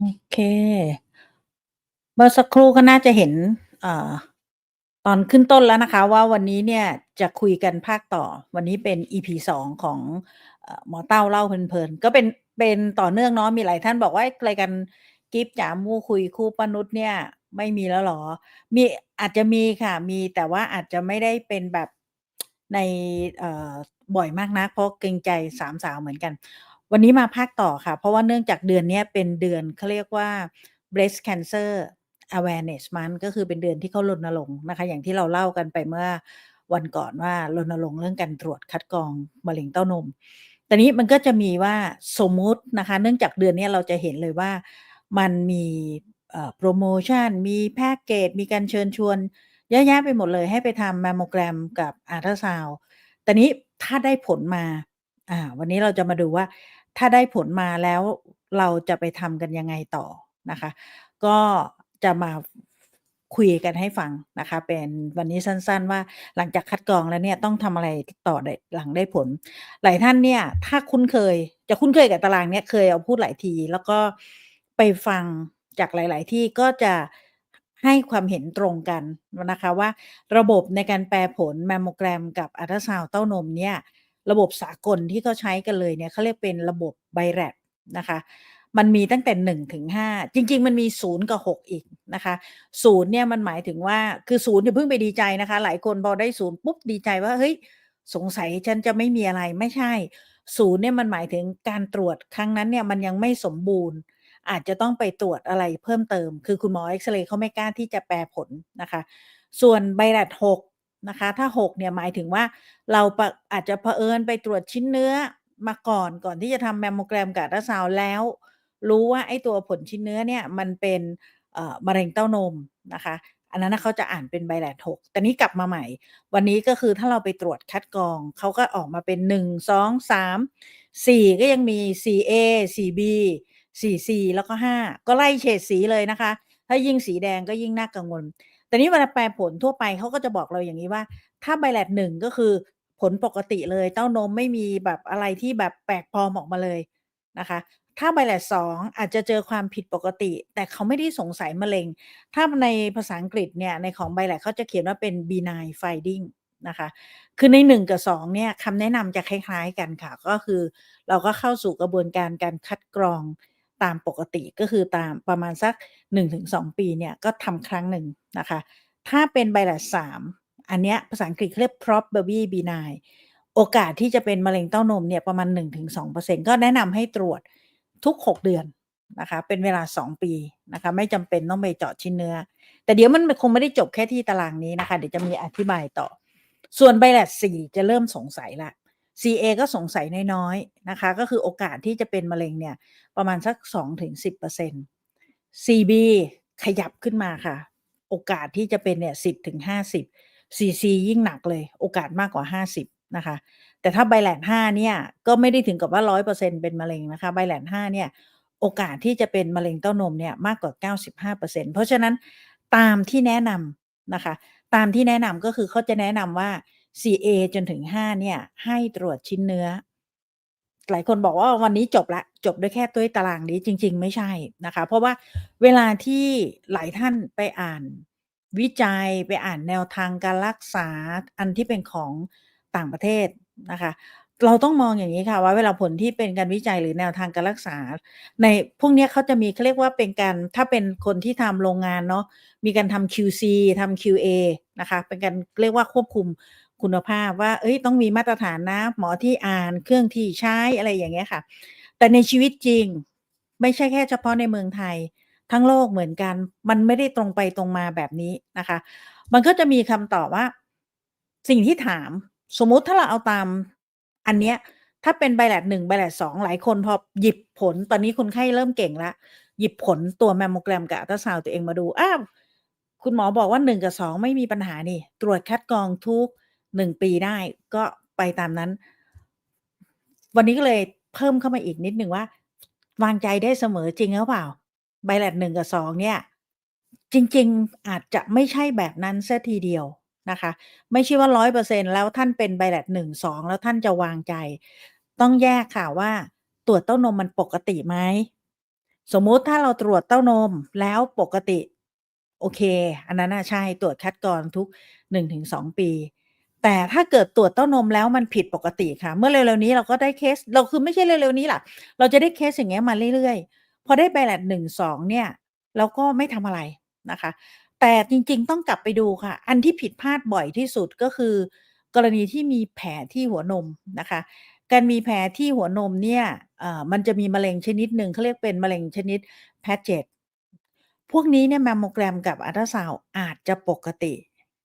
โอเค เมื่อสักครู่ก็น่าจะเห็นอตอนขึ้นต้นแล้วนะคะ ว่าวันนี้เนี่ยจะคุยกันภาคต่อ วันนี้เป็น EP 2ของเอ่อหมอเต้าเล่าเพลินๆ ก็เป็นเป็นต่อเนื่องเนาะมีหลายท่านบอกว่า"อ๊ะรายการกิ๊บจ๋ามู่คุยคู่ป้านุชเนี่ย ไม่มีแล้วหรอ?"มีอาจจะมีค่ะ มีแต่ว่าอาจจะไม่ได้เป็นแบบในบ่อยมากนักเพราะเกรงใจสามสาวเหมือนกัน วันนี้มาภาคต่อค่ะ เพราะว่าเนื่องจากเดือนนี้เป็นเดือนเขาเรียกว่า Breast Cancer Awareness Month ก็คือเป็นเดือนที่เขารณรงค์นะคะ อย่างที่เราเล่ากันไปเมื่อวันก่อนว่ารณรงค์เรื่องการตรวจคัดกรองมะเร็งเต้านมแต่นี้มันก็จะมีว่าสมมุตินะคะ เนื่องจากเดือนนี้เราจะเห็นเลยว่ามันมีโพรโมชั่น มีแพ็กเกจ มีการเชิญชวน เยอะแยะไปหมดเลยให้ไปทำ Mammogram กับอัลตราซาวแต่นี้ถ้าได้ผลมา อ่า วันนี้เราจะมาดูว่า ถ้าได้ผลมาแล้วเราจะไปทำกันยังไงต่อนะคะ ก็จะมาคุยกันให้ฟังนะคะ เป็นวันนี้สั้นๆ ว่าหลังจากคัดกรองแล้วเนี่ยต้องทำอะไรต่อได้หลังได้ผล หลายท่านเนี่ย ถ้าคุ้นเคยจะคุ้นเคยกับตารางเนี้ยเคยเอาพูดหลายที แล้วก็ไปฟังจากหลาย ๆ ที่ก็จะให้ความเห็นตรงกันนะคะว่าระบบในการแปลผล Mammogram กับอัลตราซาวด์เต้านมเนี่ย ระบบสากลที่เขาใช้กันเลยเนี่ยเขาเรียกเป็นระบบ BI-RADS นะคะ มันมีตั้งแต่1-5จริง ๆ มันมี0กับ6 อีกนะคะ0เนี่ยมันหมายถึงว่าคือ0อย่าเพิ่งไปดีใจนะคะ หลายคนพอได้0ปุ๊บดีใจว่า"เฮ้ยสงสัยฉันจะไม่มีอะไร"ไม่ใช่0เนี่ยมันหมายถึงการตรวจครั้งนั้นเนี่ยมันยังไม่สมบูรณ์ อาจจะต้องไปตรวจอะไรเพิ่มเติม คือคุณหมอเอ็กซเรย์เขาไม่กล้าที่จะแปลผลนะคะ ส่วน BI-RADS 6 นะคะ ถ้า 6 เนี่ยหมายถึงว่าเราอาจจะเผอิญไปตรวจชิ้นเนื้อมาก่อนก่อนที่จะทำ Mammogram กับอัลตราซาวแล้ว รู้ว่าไอ้ตัวผลชิ้นเนื้อเนี่ยมันเป็นมะเร็งเต้านมนะคะ อันนั้นเขาจะอ่านเป็น BI-RADS 6แต่นี้กลับมาใหม่ วันนี้ก็คือถ้าเราไปตรวจคัดกรอง เขาก็ออกมาเป็น 1 2 3 4 ก็ยังมี 4A 4B 4C แล้วก็ 5 ก็ไล่เฉดสีเลยนะคะ ถ้ายิ่งสีแดงก็ยิ่งน่ากังวล แต่นี้เวลาแปลผลทั่วไปเขาก็จะบอกเราอย่างงี้ว่า ถ้า BI-RADS 1ก็คือผลปกติเลย เต้านมไม่มีแบบอะไรที่แบบแปลกปลอมออกมาเลยนะคะ ถ้า BI-RADS 2อาจจะเจอความผิดปกติ แต่เขาไม่ได้สงสัยมะเร็ง ถ้าในภาษาอังกฤษเนี่ยในของ BI-RADS เขาจะเขียนว่าเป็น benign finding นะคะ คือใน 1 กับ 2 เนี่ยคำแนะนำจะคล้าย ๆ กันค่ะ ก็คือเราก็เข้าสู่กระบวนการการคัดกรอง ตามปกติก็คือตามประมาณสัก 1-2 ปีเนี่ยก็ทำครั้งหนึ่งนะคะ ถ้าเป็น BI-RADS 3อันเนี้ยภาษาอังกฤษเรียก probably benign โอกาสที่จะเป็นมะเร็งเต้านมเนี่ยประมาณ 1-2%ก็แนะนำให้ตรวจทุก 6 เดือนนะคะ เป็นเวลา 2 ปีนะคะ ไม่จำเป็นต้องไปเจาะชิ้นเนื้อ แต่เดี๋ยวมันคงไม่ได้จบแค่ที่ตารางนี้นะคะ เดี๋ยวจะมีอธิบายต่อ ส่วน BI-RADS 4จะเริ่มสงสัยล้ว 4A ก็สงสัยน้อยๆนะคะ ก็คือโอกาสที่จะเป็นมะเร็งเนี่ย ประมาณสัก 2-10%4B ขยับขึ้นมาค่ะ โอกาสที่จะเป็นเนี่ย 10-50 4C ยิ่งหนักเลย โอกาสมากกว่า 50 นะคะ แต่ถ้า BI-RADS 5เนี่ย ก็ไม่ได้ถึงกับว่า 100%เป็นมะเร็งนะคะ BI-RADS 5เนี่ย โอกาสที่จะเป็นมะเร็งเต้านมเนี่ยมากกว่า 95%เพราะฉะนั้นตามที่แนะนำนะคะ ตามที่แนะนำก็คือเขาจะแนะนำว่า 4A จนถึง 5 เนี่ย ให้ตรวจชิ้นเนื้อ หลายคนบอกว่าวันนี้จบล้วจบด้วยแค่ด้วตารางนี้จริง ๆ ไม่ใช่นะคะ เพราะว่าเวลาที่หลายท่านไปอ่านวิจัยไปอ่านแนวทางการรักษาอันที่เป็นของต่างประเทศนะคะ เราต้องมองอย่างงี้ค่ะว่าเวลาผลที่เป็นการวิจัยหรือแนวทางการรักษา ในพวกนี้เขาจะมีเขาเรียกว่าเป็นการถ้าเป็นคนที่ทำโรงงานเนาะมีการทำ QC ทำ QA นะคะ เป็นการเรียกว่าควบคุม คุณภาพว่าเฮ้ยต้องมีมาตรฐานนะหมอที่อ่านเครื่องที่ใช้อะไรอย่างเงี้ยค่ะ แต่ในชีวิตจริงไม่ใช่แค่เฉพาะในเมืองไทย ทั้งโลกเหมือนกัน มันไม่ได้ตรงไปตรงมาแบบนี้นะคะ มันก็จะมีคำตอบว่า สิ่งที่ถามสมมุติถ้าเราเอาตามอันเนี้ยถ้าเป็น BI-RADS 1 BI-RADS 2หลายคนพอหยิบผลตอนนี้คนไข้เริ่มเก่งล้วหยิบผลตัว Mammogram กับอัลตราซาวด์ตัวเองมาดูอ้าวคุณหมอบอกว่า1กับ2ไม่มีปัญหานี่ ตรวจคัดกรองทุก 1ปีได้ก็ไปตามนั้น วันนี้ก็เลยเพิ่มเข้ามาอีกนิดหนึ่งว่า วางใจได้เสมอจริงหรือเปล่า BI-RADS 1กับ2เนี่ย จริง ๆ อาจจะไม่ใช่แบบนั้นเสียทีเดียวนะคะ ไม่ใช่ว่า100%แล้วท่านเป็น BI-RADS 1 2แล้วท่านจะวางใจ ต้องแยกค่ะว่าตรวจเต้านมมันปกติไหมสมมุติถ้าเราตรวจเต้านมแล้วปกติ โอเค อันนั้นใช่ตรวจคัดกรองทุก 1-2 ปี แต่ถ้าเกิดตรวจเต้านมแล้วมันผิดปกติค่ะ เมื่อเร็วๆนี้เราก็ได้เคส เราคือไม่ใช่เร็วๆนี้ล่ะ เราจะได้เคสอย่างเงี้ยมาเรื่อยๆ พอได้ BILAT 1-2เนี่ยเราก็ไม่ทำอะไรนะคะ แต่จริงๆต้องกลับไปดูค่ะ อันที่ผิดพลาดบ่อยที่สุดก็คือ กรณีที่มีแผลที่หัวนมนะคะ การมีแผลที่หัวนมเนี่ยมันจะมีมะเร็งชนิดหนึ่งเขาเรียกเป็นมะเร็งชนิด Paget พวกนี้เนี่ยแมมโมแกรมกับอัลตราซาวด์อาจจะปกติ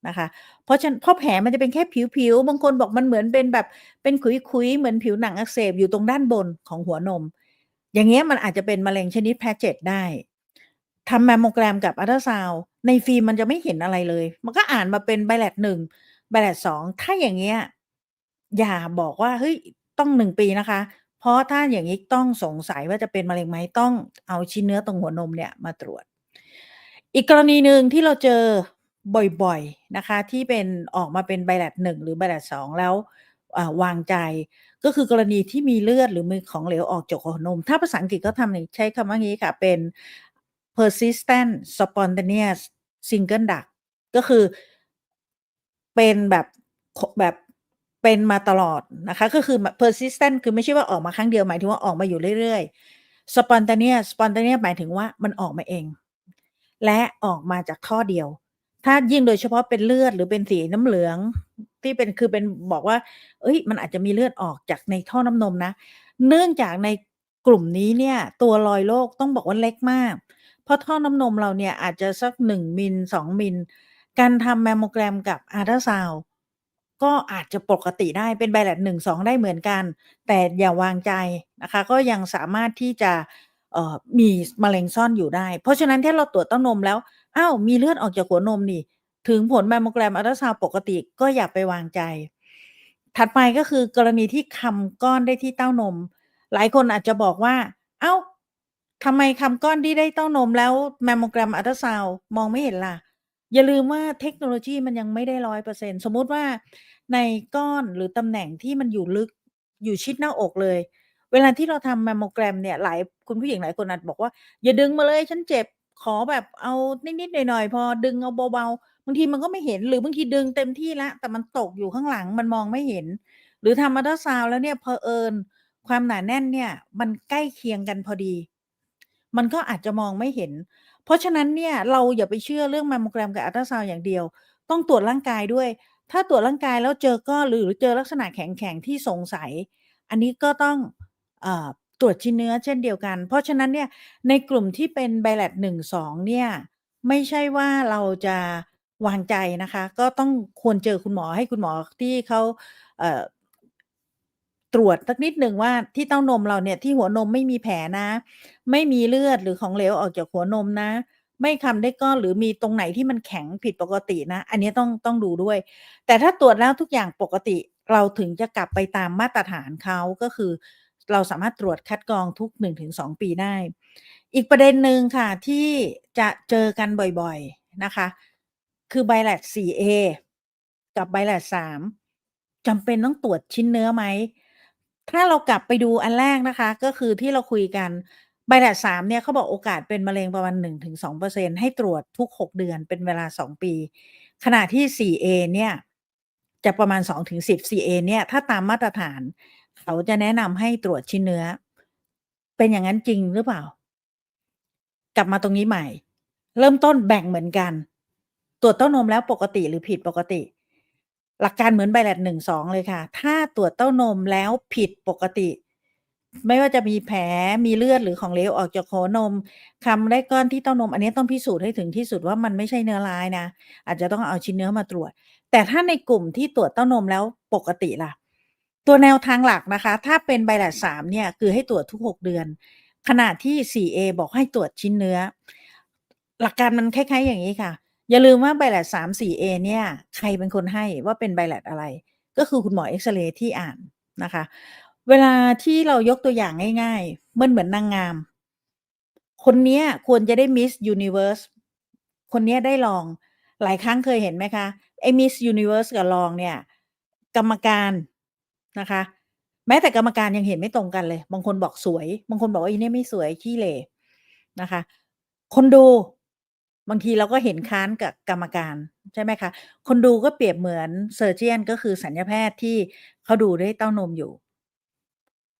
นะคะ เพราะฉะเพราะแผลมันจะเป็นแค่ผิวๆ บางคนบอกมันเหมือนเป็นแบบเป็นขุยๆ เหมือนผิวหนังอักเสบอยู่ตรงด้านบนของหัวนม อย่างเงี้ยมันอาจจะเป็นมะเร็งชนิด Paget ได้ทำแมมโมแกรมกับอัลตราซาวด์ในฟิล์มมันจะไม่เห็นอะไรเลย มันก็อ่านมาเป็น BILAT 1 BILAT 2ถ้าอย่างเงี้ยอย่าบอกว่าเฮ้ยต้อง1ปีนะคะ เพราะถ้าอย่างงี้ต้องสงสัยว่าจะเป็นมะเร็งไหมต้องเอาชิ้นเนื้อตรงหัวนมเนี่ยมาตรวจ อีกกรณีหนึ่งที่เราเจอ บ่อยๆนะคะ ที่เป็นออกมาเป็น BILAT 1หรือ BILAT 2แล้ววางใจก็คือกรณีที่มีเลือดหรือมีของเหลวออกจากหัวนม ถ้าภาษาอังกฤษเขาทำอย่งใช้คำว่างี้ค่ะ เป็น persistent spontaneous single duct ก็คือเป็นแบบแบบเป็นมาตลอดนะคะ ก็คือ persistent คือไม่ใช่ว่าออกมาครั้งเดียวหมายถึงว่าออกมาอยู่เรื่อยๆ spontaneous spontaneous หมายถึงว่ามันออกมาเอง และออกมาจากท่อเดียว ถ้ายิ่งโดยเฉพาะเป็นเลือดหรือเป็นสีน้ำเหลือง ที่เป็นคือเป็นบอกว่าเฮ้ย มันอาจจะมีเลือดออกจากในท่อน้ำนมนะ เนื่องจากในกลุ่มนี้เนี่ย ตัวรอยโรคต้องบอกว่าเล็กมาก เพราะท่อน้ำนมเราเนี่ยอาจจะสัก1มิล2มิล การทำแมมโมแกรมกับอัลตซาวก็อาจจะปกติได้เป็น BILAT 1-2ได้เหมือนกัน แต่อย่าวางใจนะคะ ก็ยังสามารถที่จะมีมะเร็งซ่อนอยู่ได้ เพราะฉะนั้นถ้าเราตรวจเต้านมแล้ว อ้าวมีเลือดออกจากหัวนมนี่ ถึงผลแมมโมแกรมอัลตราซาวปกติก็อย่าไปวางใจ ถัดไปก็คือกรณีที่คำก้อนได้ที่เต้านม หลายคนอาจจะบอกว่าอ้าวทำไมคำก้อนที่ได้เต้านมแล้วแมมโมแกรมอัลตราซาวมองไม่เห็นล่ะ อย่าลืมว่าเทคโนโลยีมันยังไม่ได้100%สมมุติว่าในก้อนหรือตำแหน่งที่มันอยู่ลึกอยู่ชิดหน้าอกเลย เวลาที่เราทำแมมโมแกรมเนี่ยหลายคุณผู้หญิงหลายคนอาจบอกว่า"อย่าดึงมาเลยฉันเจ็บ ขอแบบเอานิด ๆ หน่อย ๆ พอดึงเอาเบา ๆ"บางทีมันก็ไม่เห็นหรือบางทีดึงเต็มที่แล้ว แต่มันตกอยู่ข้างหลังมันมองไม่เห็น หรือทำอัลตราซาวด์แล้วเนี่ยเอิญความหนาแน่นเนี่ย มันใกล้เคียงกันพอดี มันก็อาจจะมองไม่เห็น เพราะฉะนั้นเนี่ยเราอย่าไปเชื่อเรื่องมมโมแกรมกับอัลตราซาวด์อย่างเดียว ต้องตรวจร่างกายด้วย ถ้าตรวจร่างกายแล้วเจอก้อนหรือเจอลักษณะแข็งๆที่สงสัย อันนี้ก็ต้องอ ตรวจชิ้นเนื้อเช่นเดียวกัน เพราะฉะนั้นเนี่ยในกลุ่มที่เป็น BILAT 1-2เนี่ยไม่ใช่ว่าเราจะวางใจนะคะ ก็ต้องควรเจอคุณหมอให้คุณหมอที่เขาเตรวจสักนิดหนึ่งว่าที่เต้านมเราเนี่ยที่หัวนมไม่มีแผลนะ ไม่มีเลือดหรือของเหลวออกจากหัวนมนะ ไม่คำได้ก้อนหรือมีตรงไหนที่มันแข็งผิดปกตินะ อันนี้ต้องต้องดูด้วย แต่ถ้าตรวจแล้วทุกอย่างปกติเราถึงจะกลับไปตามมาตรฐานเขาก็คือ เราสามารถตรวจคัดกรองทุก 1-2 ปีได้ อีกประเด็นหนึ่งค่ะ ที่จะเจอกันบ่อยๆนะคะ คือ BILAT 4A กับ BILAT 3จำเป็นต้องตรวจชิ้นเนื้อไหม ถ้าเรากลับไปดูอันแรกนะคะ ก็คือที่เราคุยกัน BILAT 3เนี่ยเขาบอกโอกาสเป็นมะเร็งประมาณ 1-2%ให้ตรวจทุก 6 เดือนเป็นเวลา 2 ปี ขณะที่ 4A เนี่ยจะประมาณ 2-10 4A เนี่ยถ้าตามมาตรฐาน เขาจะแนะนำให้ตรวจชิ้นเนื้อ เป็นอย่างนั้นจริงหรือเปล่า?กลับมาตรงนี้ใหม่ เริ่มต้นแบ่งเหมือนกัน ตรวจเต้านมแล้วปกติหรือผิดปกติ หลักการเหมือน BILAT 1-2เลยค่ะ ถ้าตรวจเต้านมแล้วผิดปกติ ไม่ว่าจะมีแผลมีเลือดหรือของเหลวออกจากหัวนมคำได้ก้อนที่เต้านม อันนี้ต้องพิสูจน์ให้ถึงที่สุดว่ามันไม่ใช่เนื้อร้ายนะอาจจะต้องเอาชิ้นเนื้อมาตรวจ แต่ถ้าในกลุ่มที่ตรวจเต้านมแล้วปกติล่ะ ตัวแนวทางหลักนะคะ ถ้าเป็น BILAT 3เนี่ยคือให้ตรวจทุก 6 เดือน ขณะที่ 4A บอกให้ตรวจชิ้นเนื้อ หลักการมันคล้ายๆอย่างงี้ค่ะ อย่าลืมว่า BILAT 3 4A เนี่ย ใครเป็นคนให้ว่าเป็น BILAT อะไร ก็คือคุณหมอเอ็กซเรย์ที่อ่านนะคะ เวลาที่เรายกตัวอย่างง่าย ๆ มันเหมือนนางงาม คนนี้ควรจะได้ Miss Universe คนนี้ได้รองหลายครั้งเคยเห็นไหมคะไอ้ Miss Universe กับรองเนี่ย กรรมการ นะคะ แม้แต่กรรมการยังเห็นไม่ตรงกันเลย บางคนบอกสวย บางคนบอกว่าอีเนี่ยไม่สวยขี้เหร่นะคะ คนดูบางทีเราก็เห็นค้านกับกรรมการใช่ไหมคะ คนดูก็เปรียบเหมือน Surgeon ก็คือศัลยแพทย์ที่เขาดูด้วยเต้านมอยู่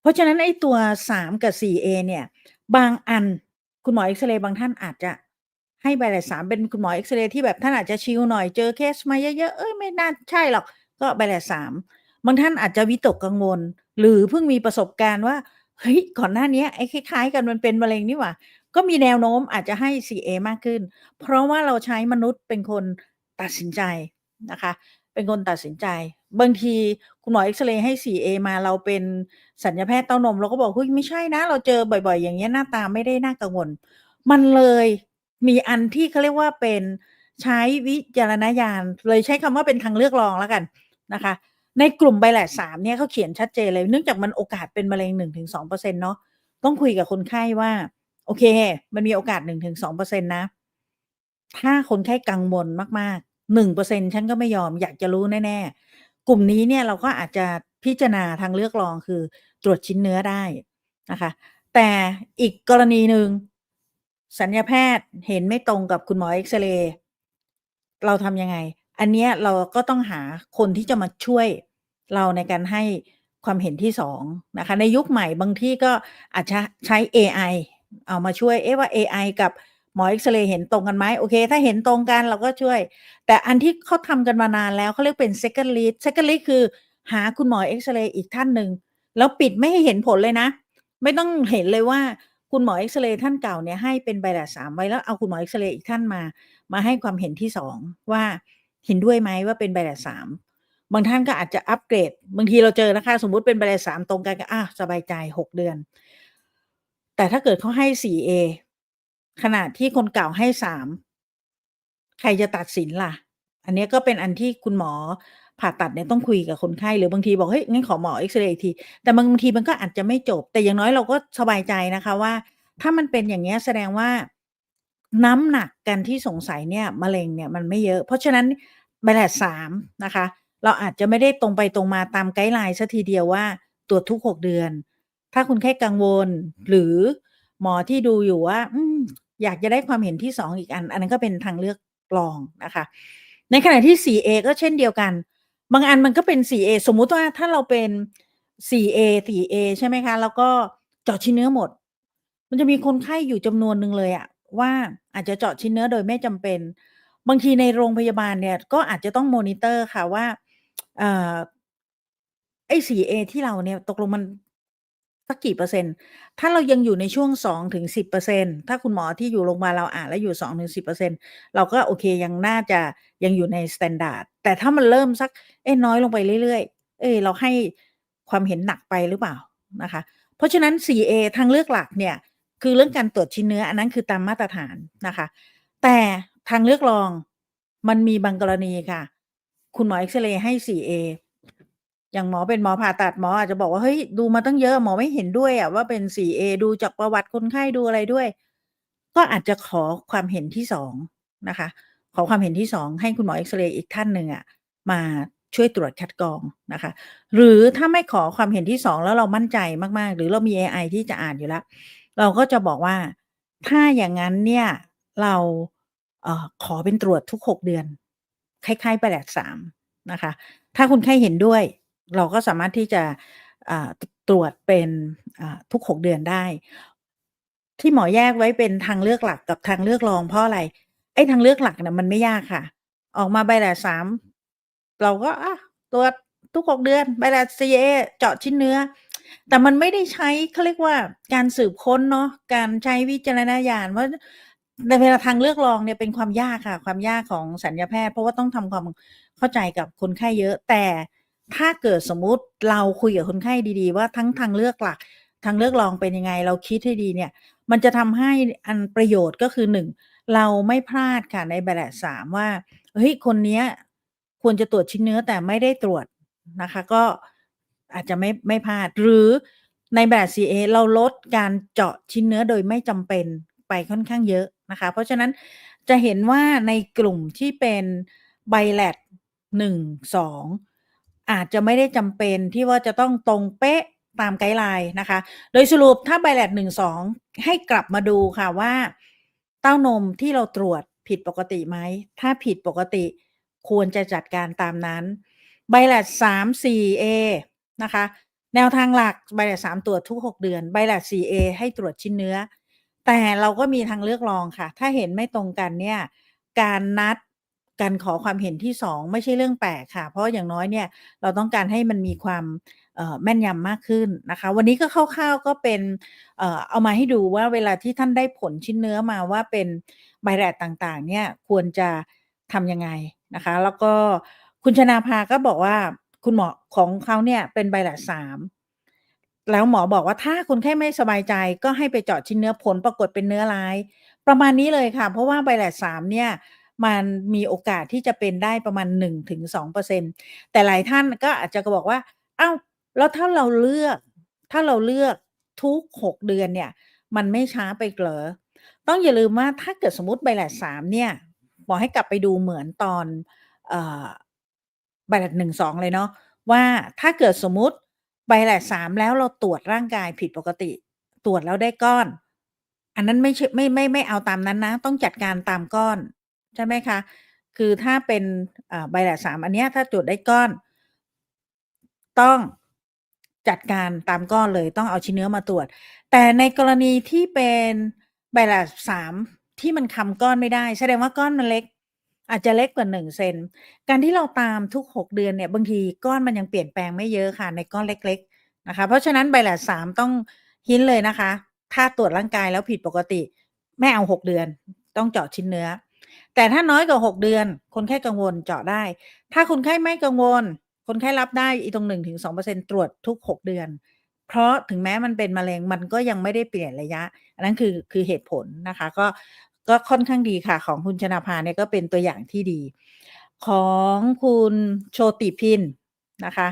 เพราะฉะนั้นไอ้ตัว 3 กับ 4A เนี่ย บางอันคุณหมอเอกซเรย์บางท่านอาจจะให้ Bilateral 3เป็นคุณหมอเอกซเรย์ที่แบบท่านอาจจะชิลหน่อยเจอเคสมาเยอะๆเอ๊ยไม่น่าใช่หรอก ก็ Bilateral 3 บางท่านอาจจะวิตกกังวล หรือเพิ่งมีประสบการณ์ว่าเฮ้ยก่อนหน้านี้ไอ้คล้ายๆ กันมันเป็นมะเร็งนี่หว่า ก็มีแนวโน้มอาจจะให้ 4A มากขึ้น เพราะว่าเราใช้มนุษย์เป็นคนตัดสินใจนะคะ เป็นคนตัดสินใจ บางทีคุณหมอเอกซเรย์ให้ 4A มาเราเป็นศัลยแพทย์เต้านม เราก็บอกเฮ้ยไม่ใช่นะ เราเจอบ่อยๆ อย่างเงี้ยหน้าตาไม่ได้น่ากังวล มันเลยมีอันที่เขาเรียกว่าเป็นใช้วิจารณญาณเลยใช้คำว่าเป็นทางเลือกรองแล้วกันนะคะ ในกลุ่ม Bilateral 3เนี่ยเขาเขียนชัดเจนเลย เนื่องจากมันโอกาสเป็นมะเร็ง1-2%เปอร์เซ็นเนาะต้องคุยกับคนไข้ว่า โอเค มันมีโอกาส1-2%นนะ ถ้าคนไข้กังวลมากๆ1%ฉันก็ไม่ยอมอยากจะรู้แน่ๆ กลุ่มนี้เนี่ยเราก็อาจจะพิจารณาทางเลือกรองคือตรวจชิ้นเนื้อได้นะคะ แต่อีกกรณีหนึ่งศัลยแพทย์เห็นไม่ตรงกับคุณหมอเอกซเรย์เราทำยังไง?อันเนี้ยเราก็ต้องหาคนที่จะมาช่วย เราในการให้ความเห็นที่2นะคะ ในยุคใหม่บางที่ก็อาจจะใช้เอไอเอามาช่วยเอ๊ะว่าเอไอกับหมอเอกซเรย์เห็นตรงกันไหม?โอเค ถ้าเห็นตรงกันเราก็ช่วย แต่อันที่เขาทำกันมานานแล้วเขาเรียกเป็น Second Lead Second Lead คือหาคุณหมอเอกซเรย์อีกท่านหนึ่งแล้วปิดไม่ให้เห็นผลเลยนะ ไม่ต้องเห็นเลยว่าคุณหมอเอกซเรย์ท่านเก่าเนี่ยให้เป็น Bilateral 3ไว้แล้วเอาคุณหมอเอกซเรย์อีกท่านมา มาให้ความเห็นที่2ว่าเห็นด้วยไหมว่าเป็น Bilateral 3 บางท่านก็อาจจะอัปเกรด บางทีเราเจอนะคะ สมมุติเป็น Bilateral 3ตรงกันก็อาสบายใจ6เดือน แต่ถ้าเกิดเขาให้ 4A ขณะที่คนเก่าให้3ใครจะตัดสินล่ะ?อันนี้ก็เป็นอันที่คุณหมอผ่าตัดเนี่ยต้องคุยกับคนไข้หรือบางทีบอกเฮ้ยงั้นขอหมอเอ็กซเรย์อีกที แต่บางทีมันก็อาจจะไม่จบ แต่อย่างน้อยเราก็สบายใจนะคะว่า ถ้ามันเป็นอย่างเงี้แสดงว่าน้ำหนักกันที่สงสัยเนี่ยมะเร็งเนี่ยมันไม่เยอะ เพราะฉะนั้น Bilateral 3นะคะ เราอาจจะไม่ได้ตรงไปตรงมาตามไกด์ไลน์เสียทีเดียวว่าตรวจทุก6เดือน ถ้าคนไข้กังวล หรือหมอที่ดูอยู่ว่า อืมอยากจะได้ความเห็นที่2อีกอัน อันนั้นก็เป็นทางเลือกรองนะคะ ในขณะที่ 4A ก็เช่นเดียวกัน บางอันมันก็เป็น 4A สมมุติว่าถ้าเราเป็น 4A 4A ใช่ไหมคะ แล้วก็เจาะชิ้นเนื้อหมด มันจะมีคนไข้อยู่จำนวนหนึ่งเลยอะว่าอาจจะเจาะชิ้นเนื้อโดยไม่จำเป็น บางทีในโรงพยาบาลเนี่ยก็อาจจะต้องมอนิเตอร์ค่ะว่า เอ่อไอ้ 4A ที่เราเนี่ยตกลงมันสักกี่เปอร์เซ็นต์ ถ้าเรายังอยู่ในช่วง2-10%ถ้าคุณหมอที่อยู่โรงพยาบาลเราอ่านแล้วอยู่2-10%เราก็โอเคยังน่าจะยังอยู่ในสแตนดาร์ดแต่ถ้ามันเริ่มสักเอ๊ะน้อยลงไปเรื่อยๆ เอ๊เราให้ความเห็นหนักไปหรือเปล่า?นะคะ เพราะฉะนั้น 4A ทางเลือกหลักเนี่ย คือเรื่องการตรวจชิ้นเนื้ออันนั้นคือตามมาตรฐานนะคะ แต่ทางเลือกรองมันมีบางกรณีค่ะ คุณหมอเอ็กซเรย์ให้ 4A อย่างหมอเป็นหมอผ่าตัดหมออาจจะบอกว่าเฮ้ยดูมาตั้งเยอะหมอไม่เห็นด้วยอะว่าเป็น 4A ดูจากประวัติคนไข้ดูอะไรด้วย ก็อาจจะขอความเห็นที่2นะคะ ขอความเห็นที่2ให้คุณหมอเอ็กซเรย์อีกท่านหนึ่งอะมาช่วยตรวจคัดกรองนะคะ หรือถ้าไม่ขอความเห็นที่2แล้วเรามั่นใจมากๆ หรือเรามีเอไอที่จะอ่านอยู่แล้ว เราก็จะบอกว่าถ้าอย่างงั้นเนี่ยเราเออขอเป็นตรวจทุก 6 เดือน คล้ายๆ Bilateral 3นะคะ ถ้าคนไข้เห็นด้วย เราก็สามารถที่จะตรวจเป็นทุก6เดือนได้ ที่หมอแยกไว้เป็นทางเลือกหลักกับทางเลือกรองเพราะอะไร?ไอ้ทางเลือกหลักน่ะมันไม่ยากค่ะ ออกมา Bilateral 3เราก็อะตรวจทุก6เดือน Bilateral4A เจาะชิ้นเนื้อ แต่มันไม่ได้ใช้เขาเรียกว่าการสืบค้นเนาะการใช้วิจารณญาณเพรา ในเวลาทางเลือกรองเนี่ยเป็นความยากค่ะ ความยากของศัลยแพทย์ เพราะว่าต้องทำความเข้าใจกับคนไข้เยอะ แต่ถ้าเกิดสมมุติเราคุยกับคนไข้ดีๆ ว่าทั้งทางเลือกหลัก ทางเลือกรองเป็นยังไง เราคิดให้ดีเนี่ย มันจะทำให้อันประโยชน์ก็คือ1เราไม่พลาดค่ะใน Bilateral 3ว่าเฮ้ยคนเนี้ยควรจะตรวจชิ้นเนื้อแต่ไม่ได้ตรวจนะคะ ก็อาจจะไม่ไม่พลาด หรือใน Bilateral4A เราลดการเจาะชิ้นเนื้อโดยไม่จำเป็นไปค่อนข้างเยอะ นะคะ เพราะฉะนั้นจะเห็นว่าในกลุ่มที่เป็น Bilat 1-2องอาจจะไม่ได้จำเป็นที่ว่าจะต้องตรงเป๊ะตามไกด์ไลน์นะคะ โดยสรุปถ้า BILAT 1-2ให้กลับมาดูค่ะว่า เต้านมที่เราตรวจผิดปกติไหม ถ้าผิดปกติควรจะจัดการตามนั้น BILAT 3-4A นะคะ แนวทางหลัก BILAT 3ตรวจทุก6เดือน BILAT 4A ให้ตรวจชิ้นเนื้อ แต่เราก็มีทางเลือกรองค่ะ ถ้าเห็นไม่ตรงกันเนี่ย การนัดการขอความเห็นที่2ไม่ใช่เรื่องแปลกค่ะ เพราะอย่างน้อยเนี่ยเราต้องการให้มันมีความแม่นยำมากขึ้นนะคะ วันนี้ก็คร่าวๆก็เป็นเอามาให้ดูว่าเวลาที่ท่านได้ผลชิ้นเนื้อมาว่าเป็น BILAT ต่างๆ เนี่ยควรจะทำยังไงนะคะ แล้วก็คุณชนาภาก็บอกว่าคุณหมอของเขาเนี่ยเป็น BILAT 3แแล้วหมอบอกว่าถ้าคนไข้ไม่สบายใจก็ให้ไปเจาะชิ้นเนื้อผลปรากฏเป็นเนื้อร้าย ประมาณนี้เลยค่ะ เพราะว่า BILAT 3เนี่ยมันมีโอกาสที่จะเป็นได้ประมาณ 1-2%แต่หลายท่านก็อาจจะบอกว่าอ้าวแล้วถ้าเราเลือก ถ้าเราเลือกทุก 6 เดือนเนี่ย มันไม่ช้าไปเหรอ ต้องอย่าลืมว่าถ้าเกิดสมมติ BILAT 3เนี่ยหมอให้กลับไปดูเหมือนตอนเอ่อ BILAT 1-2เลยเนาะว่าถ้าเกิดสมมติ BILAT 3แล้วเราตรวจร่างกายผิดปกติ ตรวจแล้วได้ก้อน อันนั้นไม่ใช่ไม่ไม่ไม่เอาตามนั้นนะ ต้องจัดการตามก้อน ใช่ไหมคะ คือถ้าเป็นอ่า BILAT 3อันเนี้ยถ้าตรวจได้ก้อน ต้องจัดการตามก้อนเลยต้องเอาชิ้นเนื้อมาตรวจ แต่ในกรณีที่เป็น BILAT 3ที่มันคำก้อนไม่ได้ แสดงว่าก้อนมันเล็ก อาจจะเล็กกว่า1เซน การที่เราตามทุก6เดือนเนี่ยบางทีก้อนมันยังเปลี่ยนแปลงไม่เยอะค่ะในก้อนเล็ก ๆนะคะ เพราะฉะนั้น BILAT 3ต้อง hint เลยนะคะ ถ้าตรวจร่างกายแล้วผิดปกติไม่เอา6เดือน ต้องเจาะชิ้นเนื้อ แต่ถ้าน้อยกว่า6เดือน คนไข้กังวลเจาะได้ ถ้าคนไข้ไม่กังวล คนไข้รับได้อีตรง1-2%ตรวจทุก6เดือน เพราะถึงแม้มันเป็นมะเร็งมันก็ยังไม่ได้เปลี่ยนระยะ อันนั้นคือคือเหตุผลนะคะ ก็ ก็ค่อนข้างดีค่ะ ของคุณชนาภาเนี่ยก็เป็นตัวอย่างที่ดี ของคุณโชติพินนะคะ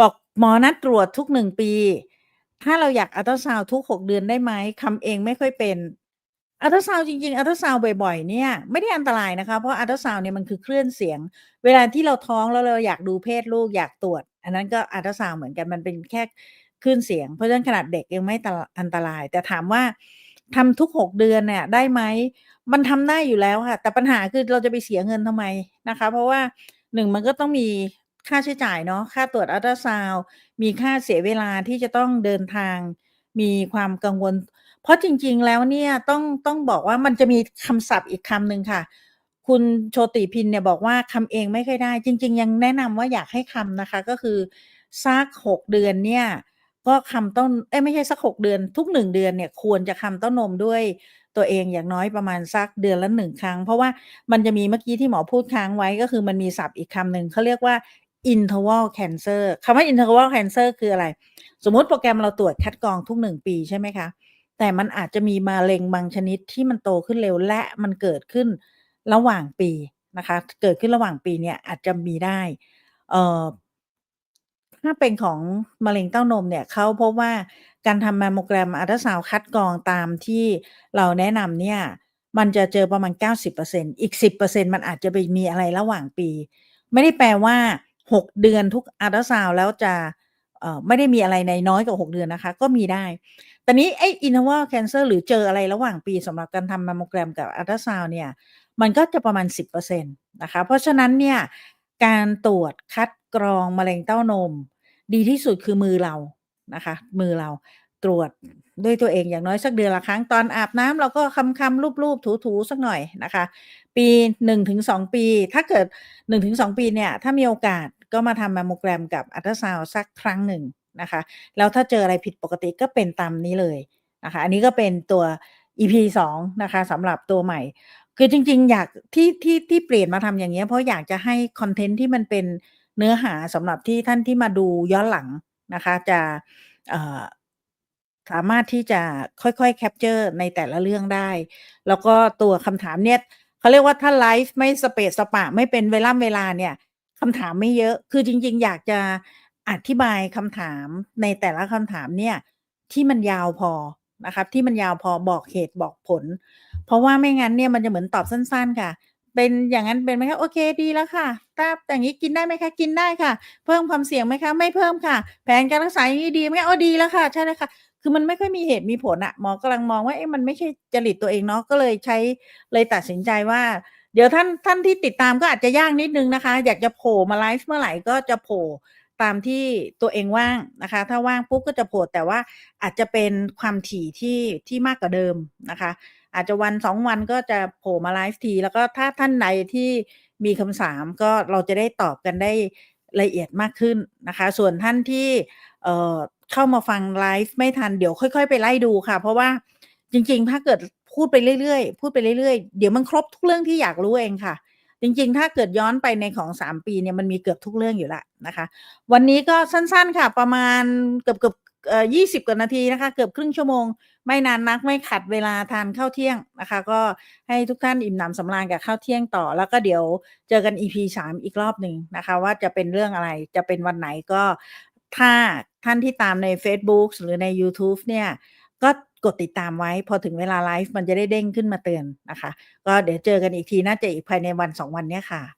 บอกหมอนัดตรวจทุก1ปี ถ้าเราอยากอัลตราซาวทุก6เดือนได้ไหมคำเองไม่ค่อยเป็นอัลตราซาวจริงๆอัลตราซาวบ่อยๆเนี่ยไม่ได้อันตรายนะคะเพราะอัลตราซาวเนี่ยมันคือเคลื่อนเสียง เวลาที่เราท้องแล้วเราอยากดูเพศลูกอยากตรวจ อันนั้นก็อัลตราซาวเหมือนกันมันเป็นแค่คลื่นเสียง เพราะฉะนั้นขนาดเด็กยังไม่อันตราย แต่ถามว่า ทำทุก6เดือนเนี่ยได้ไหมมันทำได้อยู่แล้วค่ะ แต่ปัญหาคือเราจะไปเสียเงินทำไมนะคะ เพราะว่า1มันก็ต้องมีค่าใช้จ่ายเนาะค่าตรวจอัลตราซาวมีค่าเสียเวลาที่จะต้องเดินทาง มีความกังวล เพราะจริง ๆ แล้วเนี่ยต้องต้องบอกว่ามันจะมีคำศัพท์อีกคำหนึ่งค่ะ คุณโชติพินเนี่ยบอกว่าคำเองไม่ค่อยได้ จริง ๆ ยังแนะนำว่าอยากให้คำนะคะ ก็คือสัก6เดือนเนี่ย ก็คำต้นเอ๊ยไม่ใช่สัก6เดือน ทุก1เดือนเนี่ยควรจะคำเต้านมด้วยตัวเองอย่างน้อยประมาณสักเดือนละ1ครั้ง เพราะว่ามันจะมีเมื่อกี้ที่หมอพูดค้างไว้ก็คือมันมีศัพท์อีกคำหนึ่งเขาเรียกว่า interval cancer คำว่า interval cancer คืออะไร สมมติโปรแกรมเราตรวจคัดกรองทุก1ปีใช่ไหมคะ แต่มันอาจจะมีมะเร็งบางชนิดที่มันโตขึ้นเร็วและมันเกิดขึ้นระหว่างปีนะคะ เกิดขึ้นระหว่างปีเนี่ยอาจจะมีได้ เอ่อ ถ้าเป็นของมะเร็งเต้านมเนี่ยเขาพบว่าการทำ Mammogram อัลตราซาวด์คัดกรองตามที่เราแนะนำเนี่ยมันจะเจอประมาณ 90%อีก 10%มันอาจจะไปมีอะไรระหว่างปี ไม่ได้แปลว่า 6 เดือนทุกอัลตราซาวแล้วจะไม่ได้มีอะไรในน้อยกว่า 6 เดือนนะคะ ก็มีได้แต่นี้ไอ้ interval cancer หรือเจออะไรระหว่างปีสำหรับการทำ Mammogram กับอัลตราซาวเนี่ย มันก็จะประมาณ 10%นะคะ เพราะฉะนั้นเนี่ย การตรวจคัดกรองมะเร็งเต้านม ดีที่สุดคือมือเรานะคะ มือเราตรวจด้วยตัวเองอย่างน้อยสักเดือนละครั้งตอนอาบน้ำเราก็คำๆรูปๆถูๆสักหน่อยนะคะ ปี1-2ปี ถ้าเกิด1-2ปีเนี่ย ถ้ามีโอกาสก็มาทำ Mammogram กับอัลตราซาวสักครั้งหนึ่งนะคะ แล้วถ้าเจออะไรผิดปกติก็เป็นตามนี้เลยนะคะ อันนี้ก็เป็นตัว EP 2 นะคะสำหรับตัวใหม่ คือจริง ๆ อยากที่ที่ที่เปลี่ยนมาทำอย่างเงี้ยเพราะอยากจะให้คอนเทนต์ที่มันเป็น เนื้อหาสำหรับที่ท่านที่มาดูย้อนหลังนะคะ จะสามารถที่จะค่อยๆแคปเชอร์ในแต่ละเรื่องได้ แล้วก็ตัวคำถามเนี่ยเขาเรียกว่าถ้าไลฟ์ไม่สเปะสปะ ไม่เป็นเวล่ำเวลาเนี่ยคำถามไม่เยอะ คือจริง ๆ อยากจะอธิบายคำถามในแต่ละคำถามเนี่ยที่มันยาวพอนะคะที่มันยาวพอบอกเหตุบอกผล เพราะว่าไม่งั้นเนี่ยมันจะเหมือนตอบสั้น ๆ ค่ะ เป็นอย่างนั้นเป็นไหมคะโอเคดีแล้วค่ะถ้าอย่างงี้กินได้ไหมคะกินได้ค่ะ เพิ่มความเสี่ยงไหมคะ ไม่เพิ่มค่ะ แผนการรักษาอย่างงี้ดีไหมคะอ๋อดีแล้วค่ะ ใช่เลยค่ะ คือมันไม่ค่อยมีเหตุมีผลอะหมอกำลังมองว่าเอ๊ะมันไม่ใช่จริตตัวเองเนาะก็เลยใช้เลยตัดสินใจว่า เดี๋ยวท่านท่านที่ติดตามก็อาจจะยากนิดนึงนะคะ อยากจะโผล่มาไลฟ์เมื่อไหร่ก็จะโผล่ตามที่ตัวเองว่างนะคะ ถ้าว่างปุ๊บก็จะโผล่แต่ว่าอาจจะเป็นความถี่ที่ที่มากกว่าเดิมนะคะ อาจจะวัน2วันก็จะโผล่มาไลฟ์ที แล้วก็ถ้าท่านใดที่มีคำถามก็เราจะได้ตอบกันได้ละเอียดมากขึ้นนะคะ ส่วนท่านที่เเข้ามาฟังไลฟ์ไม่ทันเดี๋ยวค่อย ๆ ไปไล่ดูค่ะ เพราะว่าจริง ๆ ถ้าเกิดพูดไปเรื่อยๆ พูดไปเรื่อยๆ เดี๋ยวมันครบทุกเรื่องที่อยากรู้เองค่ะ จริงๆ ถ้าเกิดย้อนไปในของ 3 ปีเนี่ยมันมีเกือบทุกเรื่องอยู่แล้วนะคะ วันนี้ก็สั้นๆค่ะประมาณเกือบๆ เอ่อ20กว่านาทีนะคะ เกือบครึ่งชั่วโมง ไม่นานนักไม่ขัดเวลาทานข้าวเที่ยงนะคะ ก็ให้ทุกท่านอิ่มหนำสำราญกับข้าวเที่ยงต่อ แล้วก็เดี๋ยวเจอกัน EP 3อีกรอบหนึ่งนะคะ ว่าจะเป็นเรื่องอะไรจะเป็นวันไหนก็ถ้าท่านที่ตามในเฟซบุ๊กหรือในยูทูบเนี่ยก็กดติดตามไว้พอถึงเวลาไลฟ์มันจะได้เด้งขึ้นมาเตือนนะคะ ก็เดี๋ยวเจอกันอีกทีน่าจะอีกภายในวัน 2 วันเนี้ยค่ะ